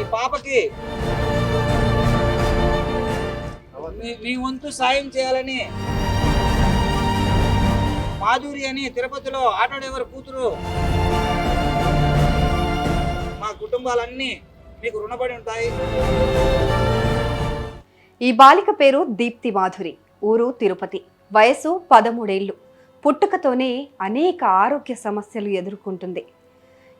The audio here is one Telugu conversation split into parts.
ఈ పాపకి మీ- వంతు సాయం చేయాలని మాధురి అని తిరుపతిలో ఆటో డ్రైవర్ కూతురు మా కుటుంబాలన్నీ మీకు రుణపడి ఉంటాయి. ఈ బాలిక పేరు దీప్తి మాధురి ఊరు తిరుపతి. వయసు పదమూడేళ్ళు పుట్టుకతోనే అనేక ఆరోగ్య సమస్యలు ఎదుర్కొంటుంది.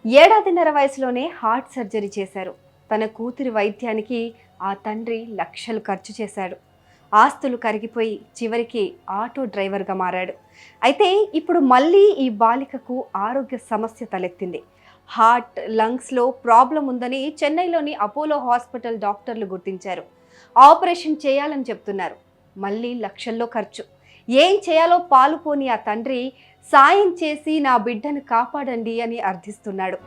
ఏడాదిన్నర వయసులోనే హార్ట్ సర్జరీ చేశారు. తన కూతురి వైద్యానికి ఆ తండ్రి లక్షలు ఖర్చు చేశాడు. ఆస్తులు కరిగిపోయి చివరికి ఆటో డ్రైవర్గా మారాడు. అయితే ఇప్పుడు మళ్ళీ ఈ బాలికకు ఆరోగ్య సమస్య తలెత్తింది. హార్ట్ లంగ్స్లో ప్రాబ్లం ఉందని చెన్నైలోని అపోలో హాస్పిటల్ డాక్టర్లు గుర్తించారు. ఆపరేషన్ చేయాలని చెప్తున్నారు. మళ్ళీ లక్షల్లో ఖర్చు. ఏం చేయాలో పాలుపోని ఆ తండ్రి సాయం చేసి నా బిడ్డను కాపాడండి అని అర్థిస్తున్నాడు.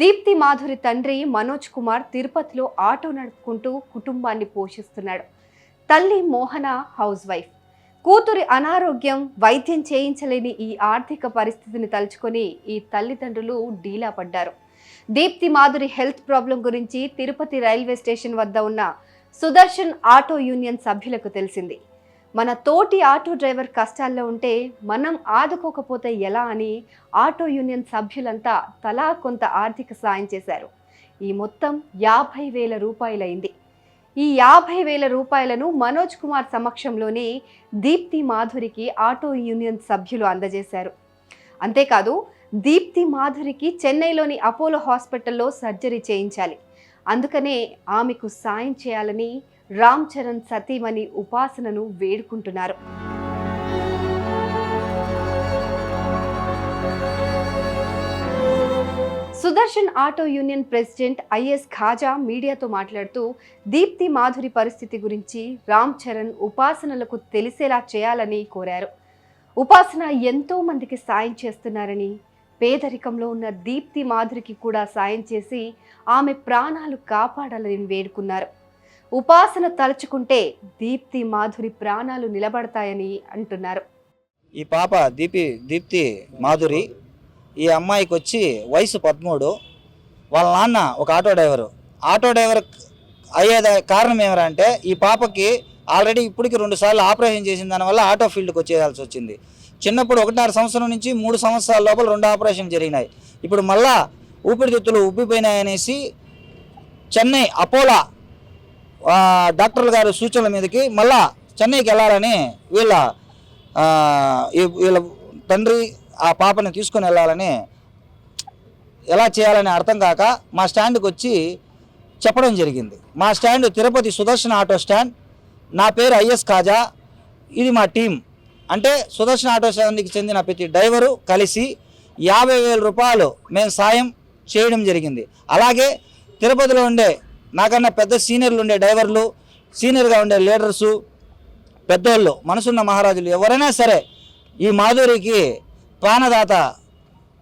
దీప్తి మాధురి తండ్రి మనోజ్ కుమార్ తిరుపతిలో ఆటో నడుపుకుంటూ కుటుంబాన్ని పోషిస్తున్నాడు. తల్లి మోహన హౌస్ వైఫ్. కూతురి అనారోగ్యం వైద్యం చేయించలేని ఈ ఆర్థిక పరిస్థితిని తలుచుకొని ఈ తల్లిదండ్రులు డీలా పడ్డారు. దీప్తి మాధురి హెల్త్ ప్రాబ్లం గురించి తిరుపతి రైల్వే స్టేషన్ వద్ద ఉన్న సుదర్శన్ ఆటో యూనియన్ సభ్యులకు తెలిసింది. మన తోటి ఆటో డ్రైవర్ కష్టాల్లో ఉంటే మనం ఆదుకోకపోతే ఎలా అని ఆటో యూనియన్ సభ్యులంతా తలా కొంత ఆర్థిక సాయం చేశారు. ఈ మొత్తం యాభై వేల రూపాయలైంది. ఈ యాభై వేల రూపాయలను మనోజ్ కుమార్ సమక్షంలోనే దీప్తి మాధురికి ఆటో యూనియన్ సభ్యులు అందజేశారు. అంతేకాదు దీప్తి మాధురికి చెన్నైలోని అపోలో హాస్పిటల్లో సర్జరీ చేయించాలి. అందుకనే ఆమెకు సాయం చేయాలని రామ్ చరణ్ సతీమణి ఉపాసనను వేడుకుంటున్నారు. Sudarshan auto union president IS Khaja మీడియాతో మాట్లాడుతూ దీప్తి మాధురి పరిస్థితి గురించి రామ్ చరణ్ ఉపాసనలకు తెలిసేలా చేయాలని కోరారు. ఉపాసన ఎంతో మందికి సాయం చేస్తున్నారని పేదరికంలో ఉన్న దీప్తి మాధురికి కూడా సాయం చేసి ఆమె ప్రాణాలు కాపాడాలని వేడుకున్నారు. ఉపాసన తలుచుకుంటే దీప్తి మాధురి ప్రాణాలు నిలబడతాయని అంటున్నారు. ఈ పాప దీపి దీప్తి మాధురి ఈ అమ్మాయికి వచ్చి వయసు పదమూడు. వాళ్ళ నాన్న ఒక ఆటో డ్రైవరు. ఆటో డ్రైవర్ అయ్యేద కారణం ఏమరంటే ఈ పాపకి ఆల్రెడీ ఇప్పటికి రెండు సార్లు ఆపరేషన్ చేసిన దానివల్ల ఆటో ఫీల్డ్కి వచ్చేయాల్సి వచ్చింది. చిన్నప్పుడు ఒకటిన్నర సంవత్సరం నుంచి మూడు సంవత్సరాల లోపల రెండు ఆపరేషన్ జరిగినాయి. ఇప్పుడు మళ్ళా ఊపిరితిత్తులు ఉబ్బిపోయినాయనేసి చెన్నై అపోలా డాక్టర్ల గారి సూచనల మీదకి మళ్ళా చెన్నైకి వెళ్ళాలని వీళ్ళ వీళ్ళ తండ్రి ఆ పాపని తీసుకొని వెళ్ళాలని ఎలా చేయాలని అర్థం కాక మా స్టాండ్కి వచ్చి చెప్పడం జరిగింది. మా stand Tirupati Sudarshana auto stand. నా పేరు ఐఎస్ కాజా. ఇది మా టీం అంటే సుదర్శన ఆటో సంఘానికి చెందిన ప్రతి డ్రైవరు కలిసి యాభై వేల రూపాయలు మేము సాయం చేయడం జరిగింది. అలాగే తిరుపతిలో ఉండే నాకన్నా పెద్ద సీనియర్లు ఉండే డ్రైవర్లు సీనియర్గా ఉండే లీడర్సు పెద్దోళ్ళు మనసున్న మహారాజులు ఎవరైనా సరే ఈ మాధురికి ప్రాణదాత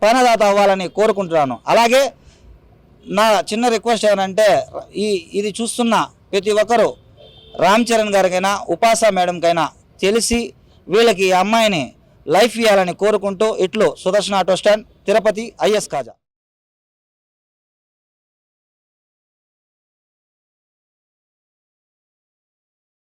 ప్రాణదాత అవ్వాలని కోరుకుంటున్నాను. అలాగే నా చిన్న రిక్వెస్ట్ ఏమనంటే ఈ ఇది చూస్తున్న ప్రతి ఒక్కరూ రామ్ చరణ్ గారికైనా ఉపాస మేడంకైనా తెలిసి వీళ్ళకి అమ్మాయిని లైఫ్ ఇవ్వాలని కోరుకుంటూ ఇట్లు Sudarshana auto stand Tirupati IS Khaja.